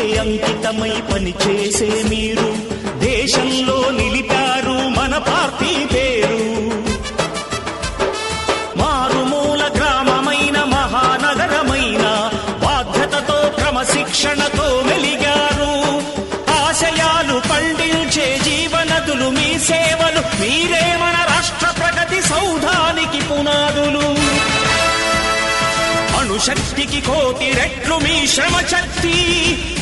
అంకితమై పనిచేసే మీరు. దేశంలో నిలిపారు మన పార్టీ పేరు. మారుమూల గ్రామమైన మహానగరమైన బాధ్యతతో క్రమశిక్షణతో మెలిగారు. ఆశయాలు పండించే జీవనదులు మీ సేవలు మీరే మన రాష్ట్ర ప్రగతి సౌధానికి పునాదులు. అణుశక్తికి కోటి రెట్లు మీ శ్రమ శక్తి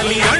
కదలి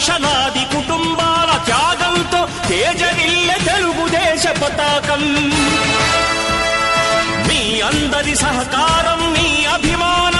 లక్షలాది కుటుంబాల త్యాగంతో తేజరిల్లె తెలుగుదేశ పతాకం. మీ అందరి సహకారం మీ అభిమానం